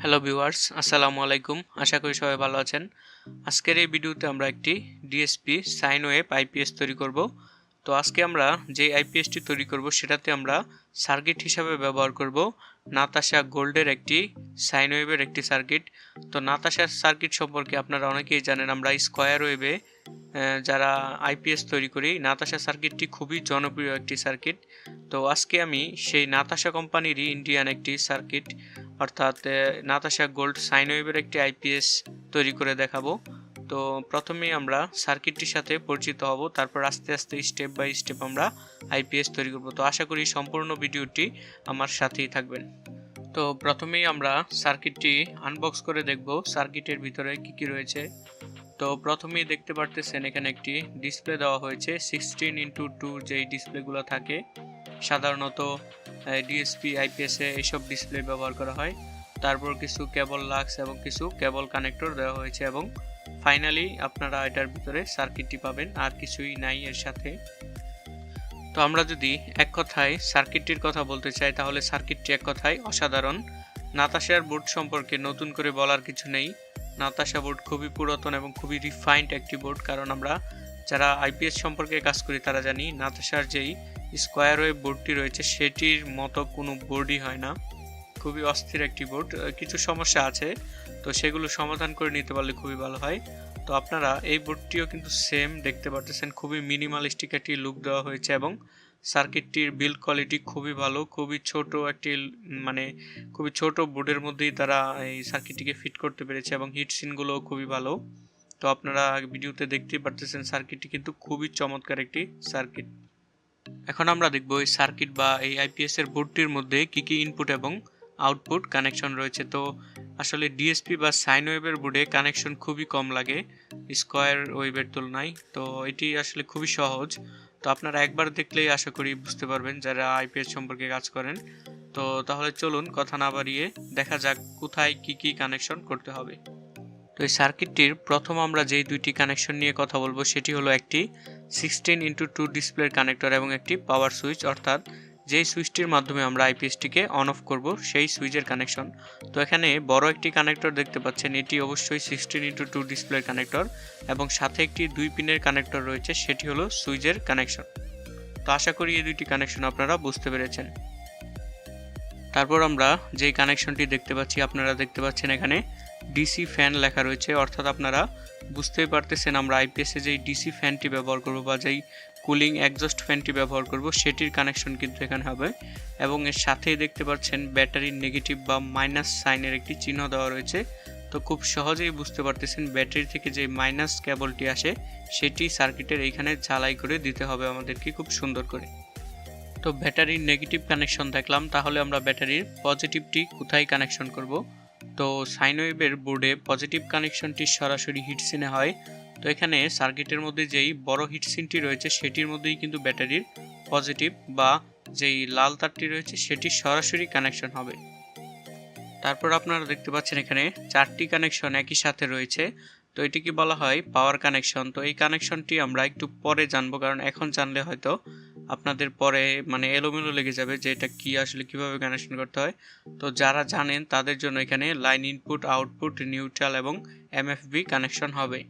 Hello viewers আসসালামু আলাইকুম আশা করি সবাই ভালো আছেন আজকের এই ভিডিওতে আমরা একটি ডিএসপি সাইন ওয়েব আইপিএস তৈরি করব তো আজকে আমরা যে আইপিএসটি তৈরি করব সেটাতে আমরা সার্কিট হিসাবে ব্যবহার করব নাতাশা গোল্ডের একটি সাইন ওয়েবের একটি সার্কিট তো নাতাশা সার্কিট সম্পর্কে আপনারা অনেকেই জানেন আমরা স্কোয়ার ওয়েবে যারা আইপিএস তৈরি করি নাতাশা সার্কিটটি খুবই জনপ্রিয় একটি সার্কিট তো আজকে আমি সেই নাতাশা কোম্পানিরই ইন্ডিয়ান একটি সার্কিট অর্থাৎ নাতাশা গোল্ড সাইনওয়েভের একটি আইপিএস তৈরি করে দেখাবো। তো প্রথমেই আমরা সার্কিটটির সাথে পরিচিত হব, তারপর আস্তে আস্তে স্টেপ বাই স্টেপ আমরা আইপিএস তৈরি করব। তো আশা করি সম্পূর্ণ ভিডিওটি আমার সাথেই থাকবেন। তো প্রথমেই আমরা সার্কিটটি আনবক্স করে দেখব, সার্কিটের ভিতরে কি কি রয়েছে। তো প্রথমেই দেখতে পারতেছেন, এখানে একটি ডিসপ্লে দেওয়া হয়েছে, সিক্সটিন ইন্টু টু যেই ডিসপ্লেগুলো থাকে, সাধারণত ডিএসপি আইপিএসে এইসব ডিসপ্লে ব্যবহার করা হয়। তারপর কিছু কেবল লাক্স এবং কিছু কেবল কানেক্টর দেওয়া হয়েছে এবং ফাইনালি আপনারা এটার ভিতরে সার্কিটটি পাবেন, আর কিছুই নাই এর সাথে। তো আমরা যদি এক কথায় সার্কিটটির কথা বলতে চাই, তাহলে সার্কিটটি এক কথায় অসাধারণ। নাতাশার বোর্ড সম্পর্কে নতুন করে বলার কিছু নেই। নাতাশা বোর্ড খুবই পুরাতন এবং খুবই রিফাইন্ড একটি বোর্ড কারণ আমরা যারা আইপিএস সম্পর্কে কাজ করি, তারা জানি নাতাশার যেই স্কোয়ার ওয়েভ বোর্ডটি রয়েছে, সেটির মতো কোনো বোর্ডই হয় না। খুবই অস্থির একটি বোর্ড কিছু সমস্যা আছে, তো সেগুলো সমাধান করে নিতে পারলে খুবই ভালো হয়। তো আপনারা এই বোর্ডটিও কিন্তু সেম দেখতে পারতেছেন, খুবই মিনিমালিস্টিক একটি লুক দেওয়া হয়েছে এবং সার্কিটটির বিল্ড কোয়ালিটি খুবই ভালো, খুবই ছোট একটি মানে খুবই ছোট বোর্ডের মধ্যেই তারা এই সার্কিটটিকে ফিট করতে পেরেছে এবং হিট সিনগুলোও খুবই ভালো। তো আপনারা ভিডিওতে দেখতেই পারতেছেন সার্কিটটি কিন্তু খুবই চমৎকার একটি সার্কিট এখন আমরা দেখব এই সার্কিট বা এই আইপিএস এর বোর্ডটির মধ্যে কি কি ইনপুট এবং আউটপুট কানেকশন রয়েছে। তো আসলে ডিএসপি বা সাইন ওয়েবের বোর্ডে কানেকশন খুবই কম লাগে স্কোয়ার ওয়েবের তুলনায়। তো এটি আসলে খুবই সহজ। তো আপনারা একবার দেখলেই আশা করি বুঝতে পারবেন যারা আইপিএস সম্পর্কে কাজ করেন। তো তাহলে চলুন কথা না বাড়িয়ে দেখা যাক কোথায় কি কি কানেকশন করতে হবে। তো এই সার্কিটটির প্রথম আমরা যেই দুইটি কানেকশন নিয়ে কথা বলব, সেটি হলো একটি সিক্সটিন ইন্টু টু ডিসপ্লের কানেক্টর এবং একটি পাওয়ার সুইচ অর্থাৎ যেই সুইচটির মাধ্যমে আমরা আইপিএসটিকে অন অফ করব, সেই সুইচের কানেকশন তো এখানে বড় একটি কানেক্টর দেখতে পাচ্ছেন, এটি অবশ্যই সিক্সটিন ইন্টু টু ডিসপ্লের কানেক্টর এবং সাথে একটি দুই পিনের কানেক্টর রয়েছে, সেটি হলো সুইচের কানেকশন তো আশা করি এই দুইটি কানেকশন আপনারা বুঝতে পেরেছেন। তারপর আমরা যেই কানেকশনটি দেখতে পাচ্ছি, আপনারা দেখতে পাচ্ছেন এখানে ডিসি ফ্যান লেখা রয়েছে, অর্থাৎ আপনারা বুঝতেই পারতেছেন আমরা আইপিএসে যেই ডিসি ফ্যানটি ব্যবহার করব বা যেই কুলিং একজস্ট ফ্যানটি ব্যবহার করব, সেটির কানেকশন কিন্তু এখানে হবে। এবং এর সাথেই দেখতে পাচ্ছেন ব্যাটারির নেগেটিভ বা মাইনাস সাইনের একটি চিহ্ন দেওয়া রয়েছে। তো খুব সহজেই বুঝতে পারতেছেন ব্যাটারি থেকে যে মাইনাস কেবলটি আসে, সেটি সার্কিটের এইখানে ঝালাই করে দিতে হবে আমাদেরকে খুব সুন্দর করে। তো ব্যাটারির নেগেটিভ কানেকশন দেখলাম, তাহলে আমরা ব্যাটারির পজিটিভটি কোথায় কানেকশন করব? তো সাইনওয়েভের বোর্ডে পজিটিভ কানেকশনটি সরাসরি হিটসিনে হয়। তো এখানে সার্কিটের মধ্যে যেই বড় হিটসিনটি রয়েছে, সেটির মধ্যেই কিন্তু ব্যাটারির পজিটিভ বা যেই লাল তারটি রয়েছে, সেটি সরাসরি কানেকশন হবে। তারপর আপনারা দেখতে পাচ্ছেন এখানে চারটি কানেকশন একই সাথে রয়েছে। তো এটিকে বলা হয় পাওয়ার কানেকশন। তো এই কানেকশনটি আমরা একটু পরে জানব, কারণ এখন জানলে হয়তো আপনাদের পরে মানে এলোমেলো লেগে যাবে যে এটা কি আসলে কীভাবে কানেকশন করতে হয়। তো যারা জানেন তাদের জন্য এখানে লাইন ইনপুট আউটপুট নিউট্রাল এবং এমএফবি কানেকশন হবে।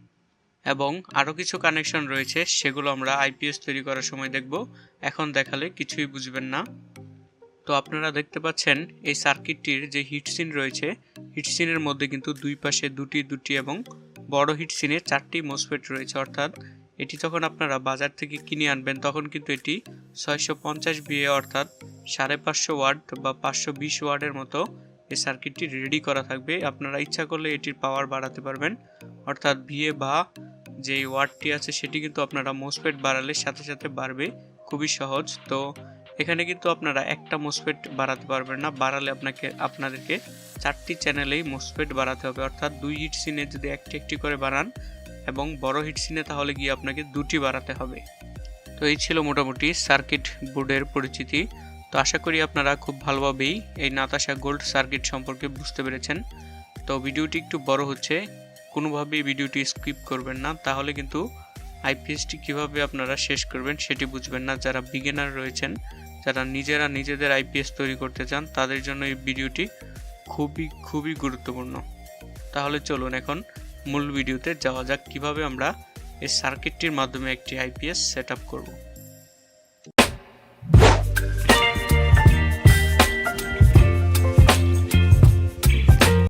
এবং আরও কিছু কানেকশন রয়েছে, সেগুলো আমরা আইপিএস তৈরি করার সময় দেখব। এখন দেখালে কিছুই বুঝবেন না। তো আপনারা দেখতে পাচ্ছেন এই সার্কিটটির যে হিটসিন রয়েছে হিটসিনের মধ্যে কিন্তু দুই পাশে দুটি দুটি এবং বড় হিটসিনে চারটি মোসফেট রয়েছে। অর্থাৎ এটি যখন আপনারা বাজার থেকে কিনে আনবেন, তখন কিন্তু এটি ছয়শো পঞ্চাশ বিএ অর্থাৎ সাড়ে পাঁচশো ওয়ার্ড বা পাঁচশো বিশ ওয়ার্ডের মতো এই সার্কিটটি রেডি করা থাকবে। আপনারা ইচ্ছা করলে এটির পাওয়ার বাড়াতে পারবেন। অর্থাৎ বিএ বা যে ওয়ার্ডটি আছে, সেটি কিন্তু আপনারা মোসফেট বাড়ালে সাথে সাথে বাড়বে। খুবই সহজ। তো এখানে কিন্তু আপনারা একটা মোসফেট বাড়াতে পারবেন না। বাড়ালে আপনাকে, আপনাদেরকে চারটি চ্যানেলেই মোসফেট বাড়াতে হবে। অর্থাৎ দুই ইট সিনে যদি একটি একটি করে বাড়ান এবং বড় হিট সিনে তাহলে গিয়ে আপনাকে দুটি বাড়াতে হবে। তো এই ছিল মোটামুটি সার্কিট বোর্ডের পরিচিতি। তো আশা করি আপনারা খুব ভালোভাবেই এই নাতাশা গোল্ড সার্কিট সম্পর্কে বুঝতে পেরেছেন। তো ভিডিওটি একটু বড় হচ্ছে, কোনোভাবেই ভিডিওটি স্কিপ করবেন না। তাহলে কিন্তু আইপিএসটি কীভাবে আপনারা শেষ করবেন সেটি বুঝবেন না। যারা বিগিনার রয়েছেন, যারা নিজেরা নিজেদের আইপিএস তৈরি করতে চান, তাদের জন্য এই ভিডিওটি খুবই খুবই গুরুত্বপূর্ণ। তাহলে চলুন এখন মূল ভিডিওতে যাওয়া যাক কীভাবে আমরা এই সার্কিটটির মাধ্যমে একটি আইপিএস সেট আপ করব।